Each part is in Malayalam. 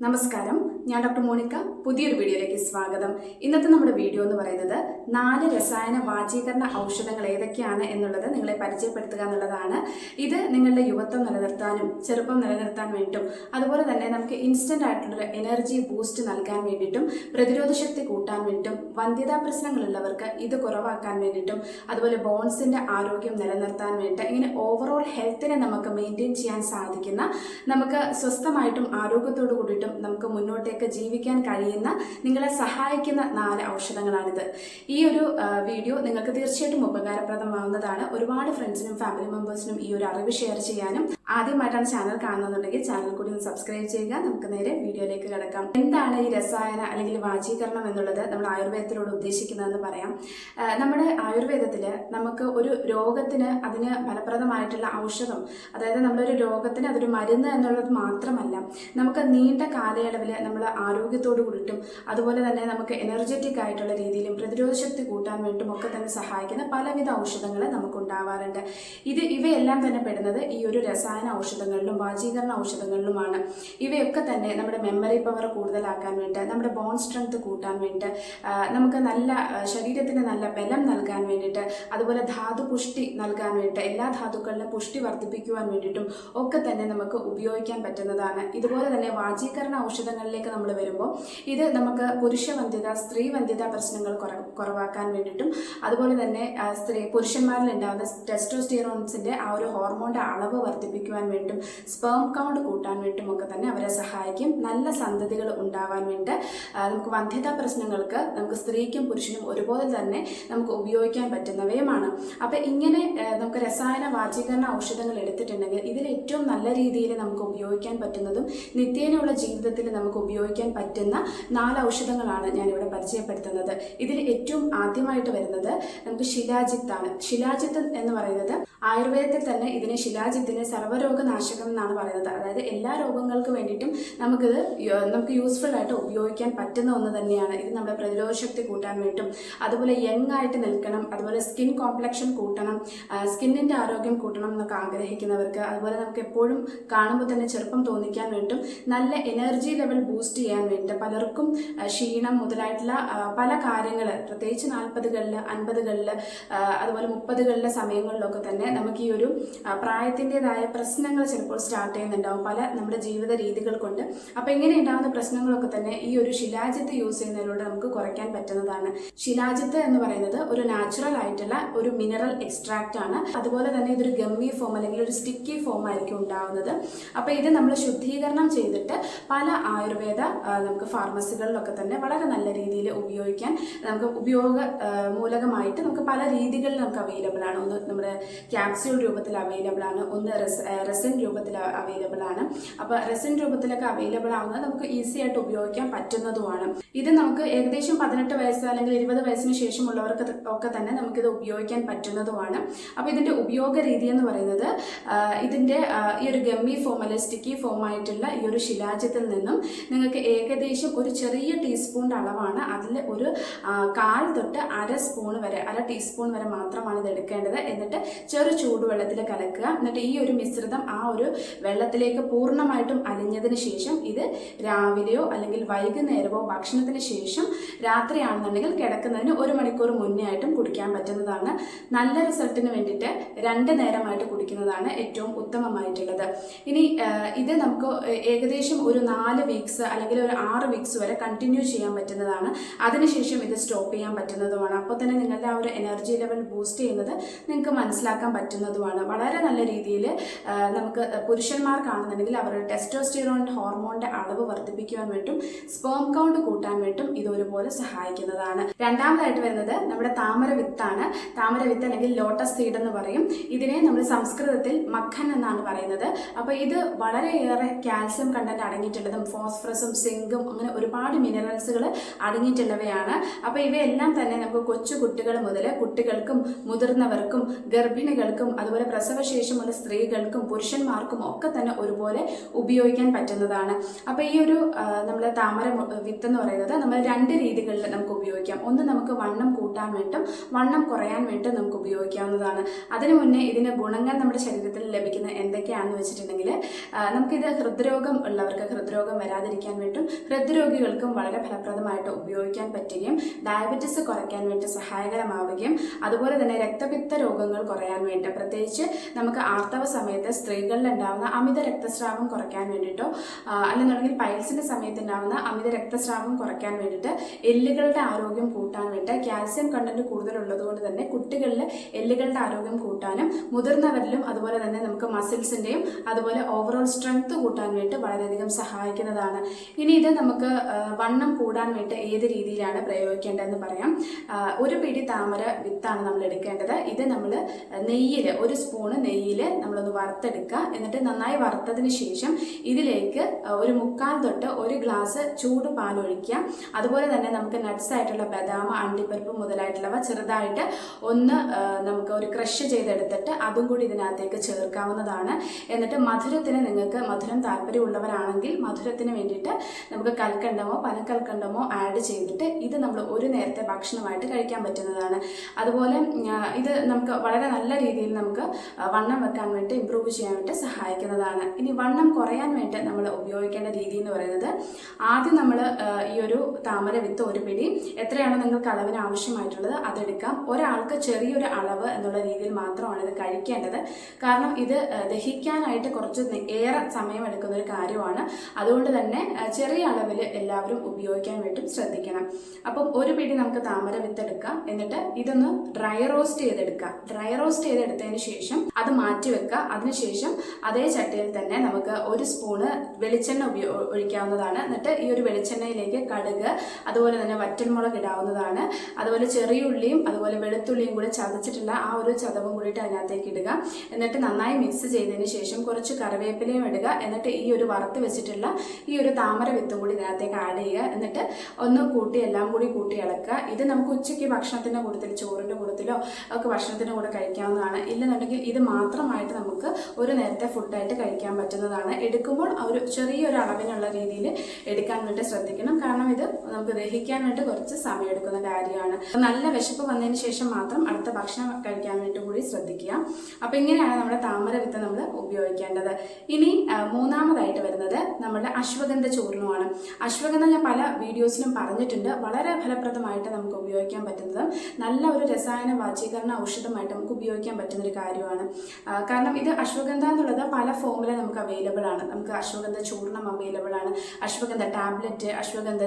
നമസ്കാരം. ഞാൻ ഡോക്ടർ മോണിക്ക പുതിയൊരു വീഡിയോയിലേക്ക് സ്വാഗതം. ഇന്നത്തെ നമ്മുടെ വീഡിയോ എന്ന് പറയുന്നത് നാല് രസായന വാചീകരണ ഔഷധങ്ങൾ ഏതൊക്കെയാണ് എന്നുള്ളത് നിങ്ങളെ പരിചയപ്പെടുത്തുക എന്നുള്ളതാണ്. ഇത് നിങ്ങളുടെ യുവത്വം നിലനിർത്താനും ചെറുപ്പം നിലനിർത്താൻ വേണ്ടിയിട്ടും അതുപോലെ തന്നെ നമുക്ക് ഇൻസ്റ്റന്റ് ആയിട്ടുള്ളൊരു എനർജി ബൂസ്റ്റ് നൽകാൻ വേണ്ടിയിട്ടും പ്രതിരോധ ശക്തി കൂട്ടാൻ വേണ്ടിയിട്ടും വന്ധ്യതാ പ്രശ്നങ്ങളുള്ളവർക്ക് ഇത് കുറവാക്കാൻ വേണ്ടിയിട്ടും അതുപോലെ ബോൺസിന്റെ ആരോഗ്യം നിലനിർത്താൻ വേണ്ടിയിട്ട് ഇങ്ങനെ ഓവറോൾ ഹെൽത്തിനെ നമുക്ക് മെയിന്റെയിൻ ചെയ്യാൻ സാധിക്കുന്ന നമുക്ക് സ്വസ്ഥമായിട്ടും ആരോഗ്യത്തോടു കൂടിയിട്ടും നമുക്ക് മുന്നോട്ടേക്ക് ജീവിക്കാൻ കഴിയുന്ന നിങ്ങളെ സഹായിക്കുന്ന നാല് ഔഷധങ്ങളാണിത്. ഈ ഒരു വീഡിയോ നിങ്ങൾക്ക് തീർച്ചയായിട്ടും ഉപകാരപ്രദമാവുന്നതാണ്. ഒരുപാട് ഫ്രണ്ട്സിനും ഫാമിലി മെമ്പേഴ്സിനും ഈ ഒരു അറിവ് ഷെയർ ചെയ്യാനും ആദ്യമായിട്ടാണ് ചാനൽ കാണുന്നുണ്ടെങ്കിൽ ചാനൽ കൂടി ഒന്ന് സബ്സ്ക്രൈബ് ചെയ്യുക. നമുക്ക് നേരെ വീഡിയോയിലേക്ക് കിടക്കാം. എന്താണ് ഈ രസായന അല്ലെങ്കിൽ വാചീകരണം എന്നുള്ളത് നമ്മൾ ആയുർവേദത്തിലൂടെ ഉദ്ദേശിക്കുന്നതെന്ന് പറയാം. നമ്മുടെ ആയുർവേദത്തിൽ നമുക്ക് ഒരു രോഗത്തിന് അതിന് ഫലപ്രദമായിട്ടുള്ള ഔഷധം അതായത് നമ്മളൊരു രോഗത്തിന് അതൊരു മരുന്ന് എന്നുള്ളത് മാത്രമല്ല നമുക്ക് നീണ്ട കാലയളവിൽ നമ്മൾ ആരോഗ്യത്തോടു കൂടിയിട്ടും അതുപോലെ തന്നെ നമുക്ക് എനർജറ്റിക് ആയിട്ടുള്ള രീതിയിലും പ്രതിരോധ ശക്തി കൂട്ടാൻ വേണ്ടിയിട്ടും ഒക്കെ തന്നെ സഹായിക്കുന്ന പലവിധ ഔഷധങ്ങൾ നമുക്ക് ഉണ്ടാവാറുണ്ട് ഇത് ഇവയെല്ലാം തന്നെ പെടുന്നത് ഈ ഒരു രസായന ഔഷധങ്ങളിലും വാചീകരണ ഔഷധങ്ങളിലുമാണ് ഇവയൊക്കെ തന്നെ നമ്മുടെ മെമ്മറി പവർ കൂടുതലാക്കാൻ വേണ്ടി നമ്മുടെ ബോൺ സ്ട്രെങ്ത് കൂട്ടാൻ വേണ്ടി നമുക്ക് നല്ല ശരീരത്തിന് നല്ല ബലം നൽകാൻ വേണ്ടിയിട്ട് അതുപോലെ ധാതു പുഷ്ടി നൽകാൻ വേണ്ടിയിട്ട് എല്ലാ ധാതുക്കളിലും പുഷ്ടി വർദ്ധിപ്പിക്കുവാൻ വേണ്ടിയിട്ടും ഒക്കെ തന്നെ നമുക്ക് ഉപയോഗിക്കാൻ പറ്റുന്നതാണ്. ഇതുപോലെ തന്നെ വാചീകരണ ഔഷധങ്ങളിലേക്ക് നമ്മൾ വരുമ്പോൾ ഇത് നമുക്ക് പുരുഷവന്ധ്യത സ്ത്രീ വന്ധ്യത പ്രശ്നങ്ങൾ കുറവാക്കാൻ വേണ്ടിയിട്ടും അതുപോലെ തന്നെ സ്ത്രീ പുരുഷന്മാരിൽ ഉണ്ടാകുന്ന ടെസ്റ്റോസ്റ്റിറോൺസിന്റെ ആ ഒരു ഹോർമോണിന്റെ അളവ് വർദ്ധിപ്പിക്കുവാൻ വേണ്ടും സ്പേം കൗണ്ട് കൂട്ടാൻ വേണ്ടും ഒക്കെ തന്നെ അവരെ സഹായിക്കും. നല്ല സന്തതികൾ ഉണ്ടാവാൻ വേണ്ടി നമുക്ക് വന്ധ്യതാ പ്രശ്നങ്ങൾക്ക് നമുക്ക് സ്ത്രീക്കും പുരുഷനും ഒരുപോലെ തന്നെ നമുക്ക് ഉപയോഗിക്കാൻ പറ്റുന്നവയുമാണ്. അപ്പോൾ ഇങ്ങനെ നമുക്ക് രസായന വാചീകരണ ഔഷധങ്ങൾ എടുത്തിട്ടുണ്ടെങ്കിൽ ഇതിൽ ഏറ്റവും നല്ല രീതിയിൽ നമുക്ക് ഉപയോഗിക്കാൻ പറ്റുന്നതും നിത്യേനയുള്ള ജീവിതത്തിൽ നമുക്ക് ഉപയോഗിക്കാൻ പറ്റുന്ന നാല് ഔഷധങ്ങളാണ് ഞാനിവിടെ പരിചയപ്പെടുത്തുന്നത്. ഇതിൽ ഏറ്റവും ആദ്യമായിട്ട് വരുന്നത് നമുക്ക് ശിലാജിത്താണ്. ശിലാജിത്ത് എന്ന് പറയുന്നത് ആയുർവേദത്തിൽ തന്നെ ഇതിനെ ശിലാജിത്തിനെ സർവരോഗനാശകം എന്നാണ് പറയുന്നത്. അതായത് എല്ലാ രോഗങ്ങൾക്കും വേണ്ടിയിട്ടും നമുക്കിത് നമുക്ക് യൂസ്ഫുൾ ആയിട്ട് ഉപയോഗിക്കാൻ പറ്റുന്ന ഒന്ന് തന്നെയാണ്. ഇത് നമ്മുടെ പ്രതിരോധ ശക്തി കൂട്ടാൻ വേണ്ടിയിട്ടും അതുപോലെ യങ് ആയിട്ട് നിൽക്കണം അതുപോലെ സ്കിൻ കോംപ്ലക്ഷൻ കൂട്ടണം സ്കിന്നിന്റെ ആരോഗ്യം കൂട്ടണം എന്നൊക്കെ ആഗ്രഹിക്കുന്നവർക്ക് അതുപോലെ നമുക്ക് എപ്പോഴും കാണുമ്പോൾ തന്നെ ചെറുപ്പം തോന്നിക്കാൻ വേണ്ടിയിട്ടും നല്ല എനർജി ലെവൽ ബൂസ്റ്റ് ചെയ്യാൻ വേണ്ടി പലർക്കും ക്ഷീണം മുതലായിട്ടുള്ള പല കാര്യങ്ങൾ പ്രത്യേകിച്ച് നാൽപ്പതുകളിൽ അൻപതുകളിൽ അതുപോലെ മുപ്പതുകളിലെ സമയങ്ങളിലൊക്കെ തന്നെ നമുക്ക് ഈ ഒരു പ്രായത്തിന്റെതായ പ്രശ്നങ്ങൾ ചിലപ്പോൾ സ്റ്റാർട്ട് ചെയ്യുന്നുണ്ടാവും. പല നമ്മുടെ ജീവിത രീതികൾ കൊണ്ട്. അപ്പോൾ ഇങ്ങനെ ഉണ്ടാകുന്ന പ്രശ്നങ്ങളൊക്കെ തന്നെ ഈ ഒരു ശിലാജിത്ത് യൂസ് ചെയ്യുന്നതിലൂടെ നമുക്ക് കുറയ്ക്കാൻ പറ്റുന്നതാണ്. ശിലാജിത്ത് എന്ന് പറയുന്നത് ഒരു നാച്ചുറൽ ആയിട്ടുള്ള ഒരു മിനറൽ എക്സ്ട്രാക്റ്റ് ആണ്. അതുപോലെ തന്നെ ഇതൊരു ഗമ്മി ഫോം അല്ലെങ്കിൽ ഒരു സ്റ്റിക്കി ഫോം ആയിരിക്കും ഉണ്ടാവുന്നത്. അപ്പോൾ ഇത് നമ്മൾ ശുദ്ധീകരണം ചെയ്തിട്ട് പല ആയുർവേദ നമുക്ക് ഫാർമസികളിലൊക്കെ തന്നെ വളരെ നല്ല രീതിയിൽ ഉപയോഗിക്കാൻ നമുക്ക് ഉപയോഗ മൂലകമായിട്ട് നമുക്ക് പല രീതികളിൽ നമുക്ക് അവൈലബിൾ ആണ്. ഒന്ന് നമ്മുടെ ക്യാപ്സ്യൂൾ രൂപത്തിൽ അവൈലബിൾ ആണ്. ഒന്ന് റെസ് റെസിൻ രൂപത്തിൽ അവൈലബിൾ ആണ്. അപ്പോൾ റെസിൻ രൂപത്തിലൊക്കെ അവൈലബിൾ ആവുന്നത് നമുക്ക് ഈസി ആയിട്ട് ഉപയോഗിക്കാൻ പറ്റുന്നതുമാണ്. ഇത് നമുക്ക് ഏകദേശം പതിനെട്ട് വയസ്സ് അല്ലെങ്കിൽ ഇരുപത് വയസ്സിന് ശേഷമുള്ളവർക്ക് ഒക്കെ തന്നെ നമുക്കിത് ഉപയോഗിക്കാൻ പറ്റുന്നതുമാണ്. അപ്പോൾ ഇതിന്റെ ഉപയോഗ രീതി എന്ന് പറയുന്നത് ഇതിന്റെ ഈ ഒരു ഗമ്മി ഫോം അല്ലെങ്കിൽ സ്റ്റിക്കി ഫോം ആയിട്ടുള്ള ഈ ഒരു ശിലാജത്തിൽ നിന്നും നിങ്ങൾക്ക് ഏകദേശം ഒരു ചെറിയ ടീസ്പൂണിന്റെ അളവാണ് അതിൽ ഒരു കാൽ തൊട്ട് അര സ്പൂൺ വരെ അര ടീസ്പൂൺ വരെ മാത്രമാണ് ഇത് എടുക്കേണ്ടത്. എന്നിട്ട് ചെറു ചൂടുവെള്ളത്തിൽ കലക്കുക. എന്നിട്ട് ഈ ഒരു മിശ്രിതം ആ ഒരു വെള്ളത്തിലേക്ക് പൂർണമായിട്ടും അലിഞ്ഞതിന് ശേഷം ഇത് രാവിലെയോ അല്ലെങ്കിൽ വൈകുന്നേരമോ ഭക്ഷണത്തിന് ശേഷം രാത്രിയാണെന്നുണ്ടെങ്കിൽ കിടക്കുന്നതിന് ഒരു മണിക്കൂർ മുന്നേ ആയിട്ടും കുടിക്കാൻ പറ്റുന്നതാണ്. നല്ല റിസൾട്ടിന് വേണ്ടിയിട്ട് രണ്ട് നേരമായിട്ട് കുടിക്കുന്നതാണ് ഏറ്റവും ഉത്തമമായിട്ടുള്ളത്. ഇനി ഇത് നമുക്ക് ഏകദേശം ഒരു നാല് വീക്സ് അല്ലെങ്കിൽ ഒരു ആറ് വീക്സ് വരെ കണ്ടിന്യൂ ചെയ്യാൻ പറ്റുന്നതാണ്. അതിനുശേഷം ഇത് സ്റ്റോപ്പ് ചെയ്യാൻ പറ്റുന്നതുമാണ്. അപ്പോൾ തന്നെ നിങ്ങളുടെ ആ ഒരു എനർജി ലെവൽ ബൂസ്റ്റ് ചെയ്യുന്നത് നിങ്ങൾക്ക് മനസ്സിലാക്കാൻ പറ്റുന്നതുമാണ്. വളരെ നല്ല രീതിയിൽ നമുക്ക് പുരുഷന്മാർക്കാണെന്നുണ്ടെങ്കിൽ അവരുടെ ടെസ്റ്റോസ്റ്റിറോൺ ഹോർമോണിന്റെ അളവ് വർദ്ധിപ്പിക്കുവാൻ വേണ്ടും സ്പേം കൗണ്ട് കൂട്ടാൻ വേണ്ടും ഇത് ഒരുപോലെ സഹായിക്കുന്നതാണ്. രണ്ടാമതായിട്ട് വരുന്നത് നമ്മുടെ താമര വിത്താണ്. താമര വിത്ത് അല്ലെങ്കിൽ ലോട്ടസ് സീഡ് എന്ന് പറയും. ഇതിനെ നമ്മൾ സംസ്കൃതത്തിൽ മഖൻ എന്നാണ് പറയുന്നത്. അപ്പോൾ ഇത് വളരെയേറെ കാൽസ്യം കണ്ടന്റ് അടങ്ങിയിട്ടുള്ളതും ഫോസ്ഫറസും സിങ്കും അങ്ങനെ ഒരുപാട് മിനറൽസുകൾ അടങ്ങിയിട്ടുള്ളവയാണ്. അപ്പോൾ ഇവയെല്ലാം തന്നെ നമുക്ക് കൊച്ചു കുട്ടികൾ മുതൽ കുട്ടികൾക്കും മുതിർന്നവർക്കും ഗർഭിണികൾക്കും അതുപോലെ പ്രസവശേഷമുള്ള സ്ത്രീകൾക്കും പുരുഷന്മാർക്കും ഒക്കെ തന്നെ ഒരുപോലെ ഉപയോഗിക്കാൻ പറ്റുന്നതാണ്. അപ്പോൾ ഈ ഒരു നമ്മുടെ താമര വിത്ത് എന്ന് പറയുന്നത് നമ്മൾ രണ്ട് രീതികളിൽ നമുക്ക് ഉപയോഗിക്കാം. ഒന്ന് നമുക്ക് വണ്ണം കൂട്ടാൻ വേണ്ടും വണ്ണം കുറയാൻ വേണ്ടി നമുക്ക് ഉപയോഗിക്കാവുന്നതാണ്. അതിനു മുന്നേ ഇതിന്റെ ഗുണങ്ങൾ നമ്മുടെ ശരീരത്തിൽ ലഭിക്കുന്ന എന്തൊക്കെയാണെന്ന് വെച്ചിട്ടുണ്ടെങ്കിൽ നമുക്കിത് ഹൃദ്രോഗം ഉള്ളവർക്ക് ഹൃദ്രോഗം വരാതിരിക്കാൻ വേണ്ടും ഹൃദ്രോഗികൾക്കും വളരെ ഫലപ്രദമായിട്ട് ഉപയോഗിക്കാൻ പറ്റുകയും ഡയബറ്റിസ് കുറയ്ക്കാൻ വേണ്ടി സഹായകരമാവുകയും അതുപോലെ തന്നെ രക്തപിത്ത രോഗങ്ങൾ കുറയാൻ വേണ്ടി പ്രത്യേകിച്ച് നമുക്ക് ആർത്തവ സമയത്ത് സ്ത്രീകളിൽ ഉണ്ടാവുന്ന അമിത രക്തസ്രാവം കുറയ്ക്കാൻ വേണ്ടിയിട്ടോ അല്ലെന്നുണ്ടെങ്കിൽ പൈൽസിന്റെ സമയത്ത് ഉണ്ടാവുന്ന അമിത രക്തസ്രാവം കുറയ്ക്കാൻ വേണ്ടിയിട്ട് എല്ലുകളുടെ ആരോഗ്യം കൂട്ടാൻ വേണ്ടി കാൽസ്യം കണ്ടന്റ് കൂടുതലുള്ളത് കൊണ്ട് തന്നെ കുട്ടികളിൽ എല്ലുകളുടെ ആരോഗ്യം കൂട്ടാനും മുതിർന്നവരിലും അതുപോലെ തന്നെ നമുക്ക് മസിൽസിന്റെയും അതുപോലെ ഓവറോൾ സ്ട്രെങ്ത് കൂട്ടാൻ വേണ്ടി വളരെയധികം സഹായിക്കുന്നതാണ്. ഇനി ഇത് നമുക്ക് വണ്ണം കൂടാൻ വേണ്ടി ഏത് രീതിയിലാണ് പ്രയോഗിക്കേണ്ടതെന്ന് പറയാം. ഒരു പിടി താമര വിത്താണ് നമ്മൾ എടുക്കേണ്ടത്. ഇത് നമ്മൾ നെയ്യിൽ ഒരു സ്പൂണ് നെയ്യിൽ നമ്മളൊന്ന് വറുത്തെടുക്കുക. എന്നിട്ട് നന്നായി വറുത്തതിന് ശേഷം ഇതിലേക്ക് ഒരു മുക്കാൽ തൊട്ട് ഒരു ഗ്ലാസ് ചൂട് പാൽ ഒഴിക്കുക അതുപോലെ തന്നെ നമുക്ക് നട്ട്സ് ആയിട്ടുള്ള ബദാം അണ്ടിപ്പരിപ്പ് മുതലായിട്ടുള്ളവ ചെറുതായിട്ട് ഒന്ന് നമുക്ക് ഒരു ക്രഷ് ചെയ്തെടുത്തിട്ട് അതും കൂടി ഇതിനകത്തേക്ക് ചേർക്കാവുന്നതാണ്. എന്നിട്ട് മധുരത്തിന് നിങ്ങൾക്ക് മധുരം താല്പര്യമുള്ളവരാണെങ്കിൽ മധുരത്തിന് വേണ്ടിയിട്ട് നമുക്ക് കൽക്കണ്ടമോ പനക്കൽക്കണ്ടമോ ആഡ് ചെയ്തിട്ട് ഇത് നമ്മൾ ഒരു നേരത്തെ ഭക്ഷണമായിട്ട് കഴിക്കാൻ പറ്റുന്നതാണ്. അതുപോലെ ഇത് നമുക്ക് വളരെ നല്ല രീതിയിൽ നമുക്ക് വണ്ണം വെക്കാൻ വേണ്ടി ഇമ്പ്രൂവ് ചെയ്യാൻ വേണ്ടി സഹായിക്കുന്നതാണ്. ഇനി വണ്ണം കുറയാൻ വേണ്ടി നമ്മൾ ഉപയോഗിക്കേണ്ട രീതി എന്ന് പറയുന്നത് ആദ്യം നമ്മൾ ഈ ഒരു താമര വിത്ത് ഒരു പിടി എത്രയാണോ നിങ്ങൾക്ക് അളവിന് ആവശ്യമായിട്ടുള്ളത് അതെടുക്കാം. ഒരാൾക്ക് ചെറിയൊരു അളവ് എന്നുള്ള രീതിയിൽ മാത്രമാണ് ഇത് കഴിക്കേണ്ടത്. കാരണം ഇത് ദഹിക്കാനായിട്ട് കുറച്ച് ഏറെ സമയമെടുക്കുന്ന ഒരു കാര്യമാണ്. അതുകൊണ്ട് തന്നെ ചെറിയ അളവിൽ എല്ലാവരും ഉപയോഗിക്കാൻ വേണ്ടി ശ്രദ്ധിക്കണം. അപ്പം ഒരു പിടി നമുക്ക് താമര വിത്ത് എടുക്കാം. എന്നിട്ട് ഇതൊന്ന് ഡ്രൈ റോസ്റ്റ് ചെയ്തെടുക്കാം. ഡ്രൈ റോസ്റ്റ് ചെയ്തെടുത്തതിന് ശേഷം അത് മാറ്റി വെക്കുക അതിനുശേഷം അതേ ചട്ടിയിൽ തന്നെ നമുക്ക് ഒരു സ്പൂണ് വെളിച്ചെണ്ണ ഉപയോ ഒഴിക്കാവുന്നതാണ്. എന്നിട്ട് ഈ ഒരു വെളിച്ചെണ്ണയിലേക്ക് കടുക് അതുപോലെ തന്നെ വറ്റൽമുളക് ഇടാവുന്നതാണ്. അതുപോലെ ചെറിയ ഉള്ളിയും അതുപോലെ വെളുത്തുള്ളിയും കൂടെ ചതച്ചിട്ടുള്ള ആ ഒരു ചതവും കൂടിയിട്ട് അതിനകത്തേക്ക് ഇടുക. എന്നിട്ട് നന്നായി മിക്സ് ചെയ്തതിന് ശേഷം കുറച്ച് കറിവേപ്പിലയും ഇടുക. എന്നിട്ട് ഈ ഒരു വറുത്ത് വെച്ചിട്ടുള്ള ഈ ഒരു താമര വിത്തും കൂടി ഇതിനകത്തേക്ക് ആഡ് ചെയ്യുക. എന്നിട്ട് ഒന്ന് കൂട്ടി എല്ലാം കൂടി കൂട്ടി ഇളക്കുക. ഇത് നമുക്ക് ഉച്ചയ്ക്ക് ഭക്ഷണത്തിന്റെ കൂട്ടത്തിൽ ചോറിന്റെ കൂട്ടത്തിലോ ഒക്കെ ഭക്ഷണത്തിന്റെ കൂടെ കഴിക്കാവുന്നതാണ്. ഇല്ലെന്നുണ്ടെങ്കിൽ ഇത് മാത്രമായിട്ട് നമുക്ക് ഒരു നേരത്തെ ഫുഡായിട്ട് കഴിക്കാൻ പറ്റുന്നതാണ്. എടുക്കുമ്പോൾ ഒരു ചെറിയൊരു അളവിനുള്ള രീതിയിൽ എടുക്കാൻ വേണ്ടി ശ്രദ്ധിക്കണം. കാരണം ഇത് നമുക്ക് ദഹിക്കാൻ വേണ്ടി കുറച്ച് സമയം എടുക്കുന്ന കാര്യമാണ്. നല്ല വിശപ്പ് വന്നതിന് ശേഷം മാത്രം അടുത്ത ഭക്ഷണം കഴിക്കാൻ വേണ്ടി കൂടി ശ്രദ്ധിക്കുക. അപ്പോൾ ഇങ്ങനെയാണ് നമ്മുടെ താമര വിത്ത് നമ്മൾ ഉപയോഗിക്കേണ്ടത്. ഇനി മൂന്നാമതായിട്ട് വരുന്നത് നമ്മുടെ അശ്വഗന്ധ ചൂർണമാണ്. അശ്വഗന്ധ ഞാൻ പല വീഡിയോസിലും പറഞ്ഞിട്ടുണ്ട്. വളരെ ഫലപ്രദമായിട്ട് നമുക്ക് ഉപയോഗിക്കാൻ പറ്റുന്നത് നല്ല ഒരു രസായന വാചീകരണ ഔഷധമായിട്ട് നമുക്ക് ഉപയോഗിക്കാൻ പറ്റുന്ന ഒരു കാര്യമാണ് കാരണം ഇത് അശ്വഗന്ധ എന്നുള്ളത് പല ഫോമിൽ നമുക്ക് അവൈലബിൾ ആണ്. നമുക്ക് അശ്വഗന്ധ ചൂർണം അവൈലബിൾ ആണ്. അശ്വഗന്ധ ടാബ്ലറ്റ് അശ്വഗന്ധ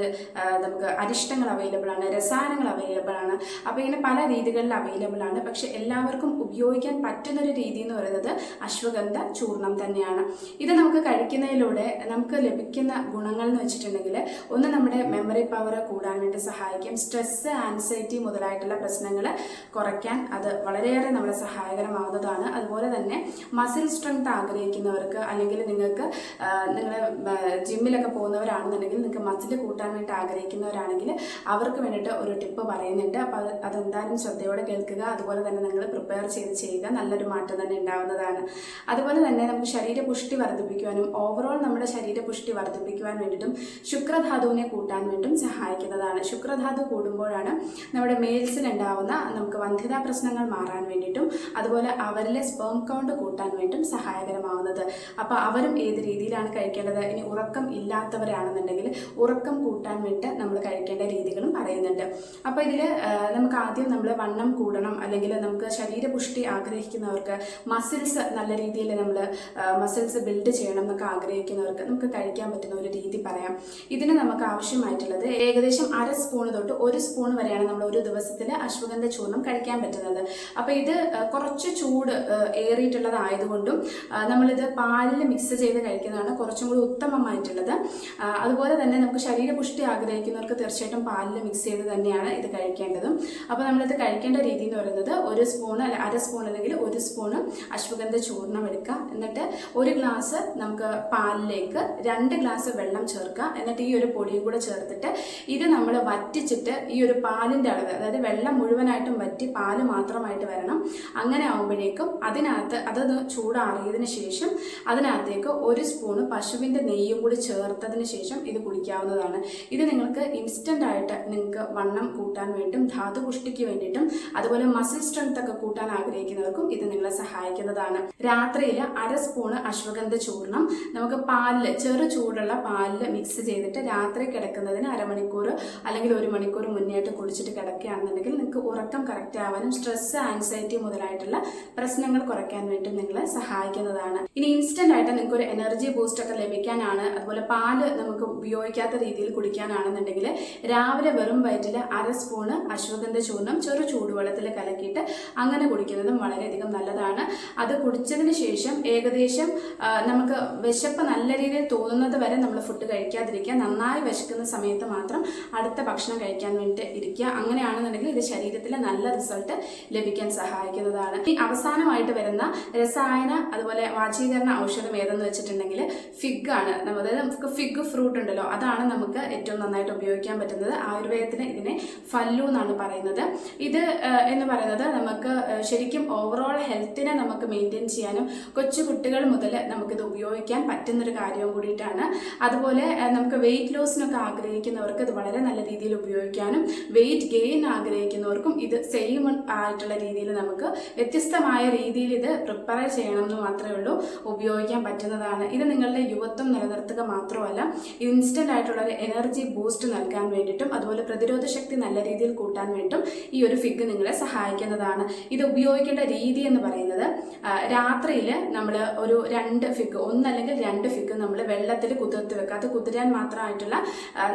നമുക്ക് അരിഷ്ടങ്ങൾ അവൈലബിൾ ആണ്. രസായനങ്ങൾ അവൈലബിൾ ആണ്. അപ്പോൾ ഇങ്ങനെ പല രീതികളിൽ അവൈലബിൾ ആണ്. പക്ഷെ എല്ലാവർക്കും ഉപയോഗിക്കാൻ പറ്റുന്ന ഒരു രീതി എന്ന് പറയുന്നത് അശ്വഗന്ധ ചൂർണം തന്നെയാണ്. ഇത് നമുക്ക് കഴിക്കുന്നതിലൂടെ നമുക്ക് ലഭിക്കുന്ന ഗുണങ്ങൾ എന്ന് വെച്ചിട്ടുണ്ടെങ്കിൽ ഒന്ന് നമ്മുടെ മെമ്മറി പവർ കൂടാൻ വേണ്ടി സഹായിക്കും. സ്ട്രെസ് ആൻസൈറ്റി മുതലായിട്ടുള്ള പ്രശ്നങ്ങൾ കുറയ്ക്കാൻ അത് വളരെയേറെ നമ്മളെ സഹായകരമാവുന്നതാണ്. അതുപോലെ തന്നെ മസിൽ സ്ട്രെങ്ത് ആഗ്രഹിക്കുന്നവർക്ക് അല്ലെങ്കിൽ നിങ്ങൾക്ക് നിങ്ങൾ ജിമ്മിലൊക്കെ പോകുന്നവരാണെന്നുണ്ടെങ്കിൽ നിങ്ങൾക്ക് മസിൽ കൂട്ടാൻ വേണ്ടി ആഗ്രഹിക്കുന്നവരാണെങ്കിൽ അവർക്ക് വേണ്ടിയിട്ട് ഒരു ടിപ്പ് പറയുന്നുണ്ട്. അപ്പോൾ അത് അതെന്തായാലും ശ്രദ്ധയോടെ കേൾക്കുക. അതുപോലെ തന്നെ നിങ്ങൾ പ്രിപ്പയർ ചെയ്ത് ചെയ്യുക. നല്ലൊരു മാറ്റം തന്നെ ഉണ്ടാവുന്നതാണ്. അതുപോലെ തന്നെ നമുക്ക് ശരീരപുഷ്ടി വർദ്ധിപ്പിക്കുവാനും ഓവറോൾ നമ്മുടെ ശരീരപുഷ്ടി വർദ്ധിപ്പിക്കുവാൻ വേണ്ടിയിട്ടും ശുക്രധാതുവിനെ കൂട്ടാൻ വേണ്ടിയും സഹായിക്കുന്നതാണ്. ശുക്രധാതു കൂടുമ്പോഴാണ് നമ്മുടെ മെയിൽസിൽ ഉണ്ടാവുന്ന നമുക്ക് വന്ധ്യതാ പ്രശ്നങ്ങൾ മാറാൻ വേണ്ടിയിട്ടും അതുപോലെ അവരിലെ സ്പേം കൗണ്ട് കൂട്ടാൻ വേണ്ടിയും സഹായകരമാവുന്നത്. അപ്പോൾ അവരും ഏത് രീതിയിലാണ് കഴിക്കേണ്ടത്? ഇനി ഉറക്കം ഇല്ലാത്തവരാണെന്നുണ്ടെങ്കിൽ ഉറക്കം കൂട്ടാൻ വേണ്ടി നമ്മൾ കഴിക്കേണ്ട രീതികളും പറയുന്നുണ്ട്. അപ്പോൾ ഇതിൽ നമുക്ക് ആദ്യം നമ്മൾ വണ്ണം കൂടണം. അല്ലെങ്കിൽ നമുക്ക് ശരീരപുഷ്ടി ആഗ്രഹിക്കുന്നവർക്ക് മസിൽസ് നല്ല രീതിയിൽ നമ്മൾ മസിൽസ് ബിൽഡ് ചെയ്യണം എന്നൊക്കെ ആഗ്രഹിക്കുന്നവർക്ക് നമുക്ക് കഴിക്കാൻ പറ്റുന്ന ഒരു രീതി പറയാം. ഇതിന് നമുക്ക് ആവശ്യമായിട്ടുള്ളത് ഏകദേശം അര സ്പൂൺ തൊട്ട് ഒരു സ്പൂൺ വരെയാണ് നമ്മൾ ഒരു ദിവസത്തിൽ അശ്വഗന്ധ ചൂർണം കഴിക്കാൻ പറ്റുന്നത്. അപ്പോൾ ഇത് കുറച്ച് ചൂട് ഏറിയിട്ടുള്ളതായതുകൊണ്ടും നമ്മളിത് പാലിൽ മിക്സ് ചെയ്ത് കഴിക്കുന്നതാണ് കുറച്ചും കൂടി ഉത്തമമായിട്ടുള്ളത്. അതുപോലെ തന്നെ നമുക്ക് ശരീരപുഷ്ടി ആഗ്രഹിക്കുന്നവർക്ക് തീർച്ചയായിട്ടും പാലിൽ മിക്സ് ചെയ്ത് തന്നെയാണ് ഇത് കഴിക്കേണ്ടതും. അപ്പോൾ നമ്മളിത് കഴിക്കേണ്ട രീതി എന്ന് പറയുന്നത് ഒരു സ്പൂൺ അല്ല അര സ്പൂൺ അല്ലെങ്കിൽ ഒരു സ്പൂണ് അശ്വഗന്ധ ചൂർണം എടുക്കുക. എന്നിട്ട് ഒരു ഗ്ലാസ് നമുക്ക് പാലിലേക്ക് രണ്ട് ഗ്ലാസ് വെള്ളം ചേർക്കുക. എന്നിട്ട് ഈ ഒരു പൊടിയും കൂടെ ചേർത്തിട്ട് ഇത് നമ്മൾ വറ്റിച്ചിട്ട് ഈ ഒരു പാലിന്റെ അളവ് അതായത് വെള്ളം മുഴുവനായിട്ടും വറ്റി പാൽ മാത്രമായിട്ട് വരണം. അങ്ങനെ ആകുമ്പോഴേക്കും അതിനകത്ത് അതൊന്ന് ചൂടാറിയതിന് ശേഷം അതിനകത്തേക്ക് ഒരു സ്പൂണ് പശുവിന്റെ നെയ്യും കൂടി കൂടി ചേർത്തതിന് ശേഷം ഇത് കുടിക്കാവുന്നതാണ്. ഇത് നിങ്ങൾക്ക് ഇൻസ്റ്റന്റ് ആയിട്ട് നിങ്ങൾക്ക് വണ്ണം കൂട്ടാൻ വേണ്ടിയും ധാതു പുഷ്ടിക്ക് വേണ്ടിയിട്ടും അതുപോലെ മസിൽ സ്ട്രെങ്ത് ഒക്കെ കൂട്ടാൻ ആഗ്രഹിക്കുന്നവർക്കും ഇത് നിങ്ങളെ സഹായിക്കുന്നതാണ്. രാത്രിയിൽ അര സ്പൂണ് അശ്വഗന്ധ ചൂർണം. നമുക്ക് പാലിൽ ചെറു ചൂടുള്ള പാലിൽ മിക്സ് ചെയ്തിട്ട് രാത്രി കിടക്കുന്നതിന് അരമണിക്കൂർ അല്ലെങ്കിൽ ഒരു മണിക്കൂർ മുന്നേറ്റ് കുടിച്ചിട്ട് കിടക്കുകയാണെന്നുണ്ടെങ്കിൽ നിങ്ങൾക്ക് ഉറക്കം കറക്റ്റ് ആവാനും സ്ട്രെസ് ആൻസൈറ്റി മുതലായിട്ടുള്ള പ്രശ്നങ്ങൾ കുറയ്ക്കാൻ വേണ്ടി നിങ്ങളെ സഹായിക്കുന്നതാണ്. ഇനി ഇൻസ്റ്റന്റ് ആയിട്ട് നിങ്ങൾക്ക് ഒരു എനർജി ബൂസ്റ്റ് ഒക്കെ ലഭിക്കാനാണ്. അതുപോലെ പാൽ നമുക്ക് ഉപയോഗിക്കാത്ത രീതിയിൽ കുടിക്കാനാണെന്നുണ്ടെങ്കിൽ രാവിലെ വെറും വയറ്റിൽ അര സ്പൂണ് അശ്വഗന്ധ ചൂർണം ചെറു ചൂടുവെള്ളത്തിൽ കലക്കിയിട്ട് അങ്ങനെ കുടിക്കുന്നതും വളരെയധികം നല്ലതാണ്. അത് കുടിച്ചതിന് ശേഷം ഏകദേശം നമുക്ക് വിശപ്പ് നല്ല രീതിയിൽ തോന്നുന്നത് വരെ നമ്മൾ ഫുഡ് കഴിക്കാതിരിക്കുക. നന്നായി വിശക്കുന്ന സമയത്ത് മാത്രം അടുത്ത ഭക്ഷണം കഴിക്കാൻ വേണ്ടി ഇരിക്കുക. അങ്ങനെയാണെന്നുണ്ടെങ്കിൽ ഇത് ശരീരത്തിൽ നല്ല റിസൾട്ട് ലഭിക്കാൻ സഹായിക്കുന്നതാണ്. ഈ അവസാനമായിട്ട് വരുന്ന രസായന അതുപോലെ വാചീകരണ ഔഷധം ഏതെന്ന് വെച്ചിട്ടുണ്ടെങ്കിൽ ഫിഗ് ആണ് അതായത് നമുക്ക് ഫിഗ് ഫ്രൂട്ട് ഉണ്ടല്ലോ അതാണ് നമുക്ക് ഏറ്റവും നന്നായിട്ട് ഉപയോഗിക്കാൻ പറ്റുന്നത്. ആയുർവേദത്തിന് ഇതിനെ ഫല്ലു എന്നാണ് പറയുന്നത്. ഇത് എന്ന് പറയുന്നത് നമുക്ക് ശരിക്കും ഓവറോൾ ഹെൽത്തിനെ നമുക്ക് മെയിന്റെയിൻ ചെയ്യാനും കൊച്ചു കുട്ടികൾ മുതൽ നമുക്കിത് ഉപയോഗിക്കാൻ പറ്റുന്നൊരു കാര്യവും കൂടിയിട്ടാണ്. അതുപോലെ നമുക്ക് വെയിറ്റ് ലോസിനൊക്കെ ആഗ്രഹിക്കുന്നവർക്ക് ഇത് വളരെ നല്ല രീതിയിൽ ഉപയോഗിക്കാനും വെയിറ്റ് ഗെയിൻ ആഗ്രഹിക്കുന്നവർക്കും ഇത് സെയിം ആയിട്ടുള്ള രീതിയിൽ നമുക്ക് വ്യത്യസ്തമായ രീതിയിൽ ഇത് പ്രിപ്പയർ ചെയ്യണം എന്ന് മാത്രമേ ഉള്ളൂ ഉപയോഗിക്കാൻ പറ്റുന്നതാണ്. ഇത് നിങ്ങളുടെ യുവത്വം നിലനിർത്തുക മാത്രമല്ല ഇൻസ്റ്റന്റ് ആയിട്ടുള്ള ഒരു എനർജി ബൂസ്റ്റ് നൽകാൻ വേണ്ടിയിട്ടും അതുപോലെ പ്രതിരോധ ശക്തി നല്ല രീതിയിൽ കൂട്ടാൻ വേണ്ടിയിട്ടും ഈ ഒരു ഫിഗ് നിങ്ങളെ സഹായിക്കുന്നതാണ്. ഇത് ഉപയോഗിക്കേണ്ട രീതി എന്ന് പറയുന്നത് രാത്രിയിൽ നമ്മൾ ഒരു രണ്ട് ഫിഗ് ഒന്നല്ലെങ്കിൽ രണ്ട് ഫിഗ് നമ്മൾ വെള്ളത്തിൽ കുതിർത്ത് വെക്കുക. അത് കുതിരാൻ മാത്രമായിട്ടുള്ള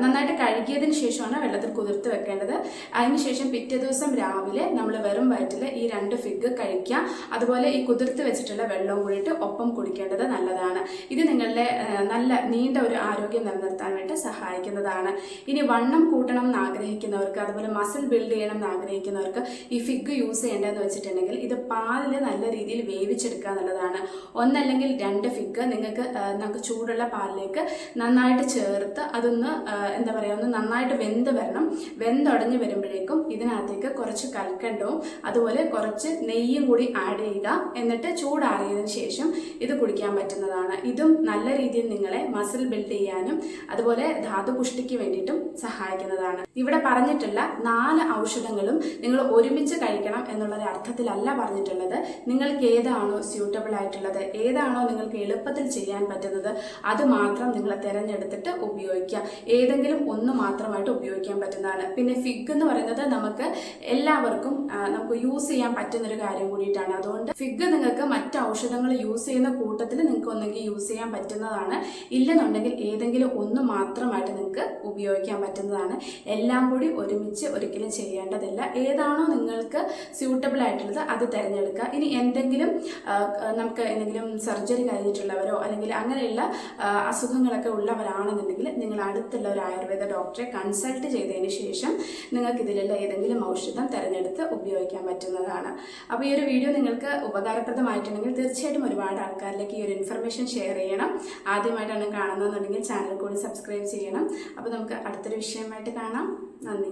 നന്നായിട്ട് കഴുകിയതിന് ശേഷമാണ് വെള്ളത്തിൽ കുതിർത്ത് വെക്കേണ്ടത്. അതിനുശേഷം പിറ്റേ ദിവസം രാവിലെ നമ്മൾ വെറും വയറ്റിൽ ഈ രണ്ട് ഫിഗ് കഴിക്കുക. അതുപോലെ ഈ കുതിർത്ത് വെച്ചിട്ടുള്ള വെള്ളവും കൂടിയിട്ട് ഒപ്പം കുടിക്കേണ്ടത് നല്ലതാണ്. ഇത് നിങ്ങളുടെ നല്ല നീണ്ട ഒരു ആരോഗ്യം നിലനിർത്താൻ വേണ്ടി സഹായിക്കുന്നതാണ്. ഇനി വണ്ണം കൂട്ടണം എന്ന് ആഗ്രഹിക്കുന്നവർക്ക് അതുപോലെ മസിൽ ബിൽഡ് ചെയ്യണം എന്ന് ആഗ്രഹിക്കുന്നവർക്ക് ഈ ഫിഗ് യൂസ് ചെയ്യേണ്ടതെന്ന് വെച്ചിട്ടുണ്ടെങ്കിൽ ഇത് പാലിൽ നല്ല രീതിയിൽ വേവിച്ചെടുക്കുക എന്നുള്ളതാണ്. ഒന്നല്ലെങ്കിൽ രണ്ട് ഫിഗ് നിങ്ങൾക്ക് നമുക്ക് ചൂടുള്ള പാലിലേക്ക് നന്നായിട്ട് ചേർത്ത് അതൊന്ന് എന്താ പറയുക ഒന്ന് നന്നായിട്ട് വെന്ത് വരണം. വെന്തുടഞ്ഞ് വരുമ്പോഴേക്കും ഇതിനകത്തേക്ക് കുറച്ച് കൽക്കണ്ടവും അതുപോലെ കുറച്ച് നെയ്യും കൂടി ആഡ് ചെയ്യുക. എന്നിട്ട് ചൂടാറിയതിന് ശേഷം ഇത് കുടിക്കാൻ പറ്റുന്നതാണ്. ഇതും നല്ല രീതിയിൽ നിങ്ങളെ മസിൽ ബിൽഡ് ചെയ്യാനും അതുപോലെ ധാതു ധാതുപുഷ്ടിക്ക് വേണ്ടിയിട്ടും സഹായിക്കുന്നതാണ്. ഇവിടെ പറഞ്ഞിട്ടുള്ള നാല് ഔഷധങ്ങളും നിങ്ങൾ ഒരുമിച്ച് കഴിക്കണം എന്നുള്ള അർത്ഥത്തിലല്ല പറഞ്ഞിട്ടുള്ളത്. നിങ്ങൾക്ക് ഏതാണോ സ്യൂട്ടബിൾ ആയിട്ടുള്ളത് ഏതാണോ നിങ്ങൾക്ക് എളുപ്പത്തിൽ ചെയ്യാൻ പറ്റുന്നത് അത് മാത്രം നിങ്ങൾ തിരഞ്ഞെടുത്തിട്ട് ഉപയോഗിക്കുക. ഏതെങ്കിലും ഒന്ന് മാത്രമായിട്ട് ഉപയോഗിക്കാൻ പറ്റുന്നതാണ്. പിന്നെ ഫിഗ് എന്ന് പറയുന്നത് നമുക്ക് എല്ലാവർക്കും നമുക്ക് യൂസ് ചെയ്യാൻ പറ്റുന്ന ഒരു കാര്യം കൂടിയിട്ടാണ്. അതുകൊണ്ട് ഫിഗ് നിങ്ങൾക്ക് മറ്റ് ഔഷധങ്ങൾ യൂസ് ചെയ്യുന്ന കൂട്ടത്തിൽ നിങ്ങൾക്ക് ഒന്നെങ്കിൽ യൂസ് ചെയ്യാൻ പറ്റുന്നതാണ്. ഇല്ലെന്നുണ്ടെങ്കിൽ ഏതെങ്കിലും ഒന്ന് മാത്രമായിട്ട് നിങ്ങൾക്ക് ഉപയോഗിക്കാൻ പറ്റുന്നതാണ്. എല്ലാം കൂടി ഒരുമിച്ച് ഒരിക്കലും ചെയ്യേണ്ടതില്ല. ഏതാണോ നിങ്ങൾക്ക് സ്യൂട്ടബിൾ ആയിട്ടുള്ളത് അത് തിരഞ്ഞെടുക്കുക. ഇനി എന്തെങ്കിലും നമുക്ക് എന്തെങ്കിലും സർജറി കഴിഞ്ഞിട്ടുള്ളവരോ അല്ലെങ്കിൽ അങ്ങനെയുള്ള അസുഖങ്ങളൊക്കെ ഉള്ളവരാണെന്നുണ്ടെങ്കിൽ നിങ്ങൾ അടുത്തുള്ള ഒരു ആയുർവേദ ഡോക്ടറെ കൺസൾട്ട് ചെയ്തതിന് ശേഷം നിങ്ങൾക്ക് ഇതിലുള്ള ഏതെങ്കിലും ഔഷധം തിരഞ്ഞെടുത്ത് ഉപയോഗിക്കാൻ പറ്റുന്നതാണ്. അപ്പോൾ ഈ ഒരു വീഡിയോ നിങ്ങൾക്ക് ഉപകാരപ്രദമായിട്ടുണ്ടെങ്കിൽ തീർച്ചയായിട്ടും ഒരുപാട് ആൾക്കാരിലേക്ക് ഈ ഒരു ഇൻഫർമേഷൻ ഷെയർ ചെയ്യണം. ആദ്യമായിട്ടാണ് കാണുന്നതെന്നുണ്ടെങ്കിൽ ചാനൽ കൂടി സബ്സ്ക്രൈബ് ചെയ്യണം. അപ്പോൾ നമുക്ക് അടുത്തൊരു വിഷയമായിട്ട് കാണാം. നന്ദി.